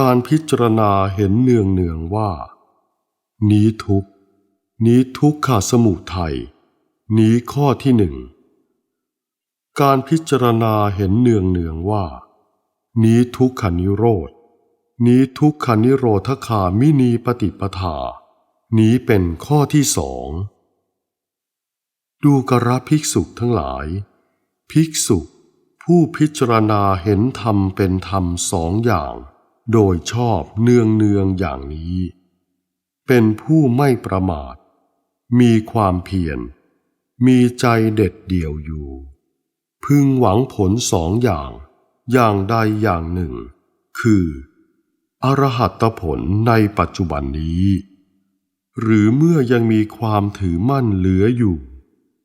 การพิจารณาเห็นเนืองเนืองๆว่า นี้ทุกนี้ทุกขาสมุทัยนี้ข้อที่หนึ่งการพิจารณาเห็นเนืองเนืองๆว่า นี้ทุกขานิโรธนี้ทุกขานิโรธคามินีปฏิปทา นี้เป็นข้อที่สองดูกระภิกษุทั้งหลาย ภิกษุผู้พิจารณาเห็นธรรมเป็นธรรมสองอย่าง โดยชอบเนืองเนืองๆอย่างนี้ เป็นผู้ไม่ประมาท มีความเพียร มีใจเด็ดเดี่ยวอยู่ พึงหวังผลสองอย่าง อย่างใดอย่างหนึ่ง คือ อรหัตผลในปัจจุบันนี้ หรือเมื่อยังมีความถือมั่นเหลืออยู่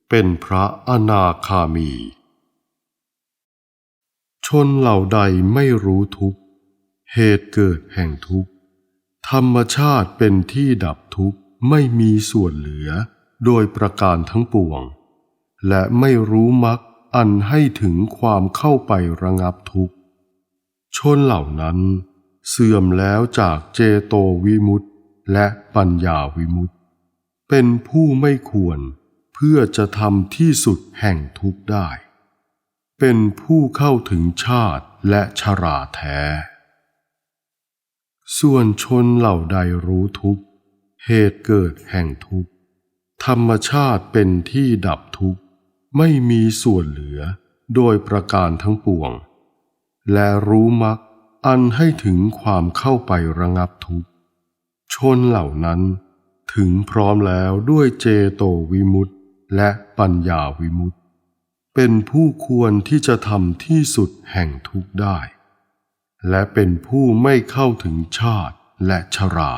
เป็นพระอนาคามี ชนเหล่าใดไม่รู้ทุกข์ เหตุเกิดแห่งทุกข์ ธรรมชาติเป็นที่ดับทุกข์ไม่มีส่วนเหลือ โดยประการทั้งปวง และไม่รู้มรรคอันให้ถึงความเข้าไประงับทุกข์ ชนเหล่านั้น เสื่อมแล้วจากเจโตวิมุตติและปัญญาวิมุตติ เป็นผู้ไม่ควรเพื่อจะทำที่สุดแห่งทุกข์ได้ เป็นผู้เข้าถึงชาติและชราแท้ ส่วนชนเหล่าใดรู้ทุกข์เหตุเกิดแห่งทุกข์ธรรมชาติเป็นที่ดับทุกข์ไม่มีส่วนเหลือโดยประการทั้งปวง และรู้มรรคอันให้ถึงความเข้าไประงับทุกข์ชนเหล่านั้น ถึงพร้อมแล้วด้วยเจโตวิมุตติและปัญญาวิมุตติ เป็นผู้ควรที่จะทำที่สุดแห่งทุกข์ได้ และเป็นผู้ไม่เข้าถึงชาติและชรา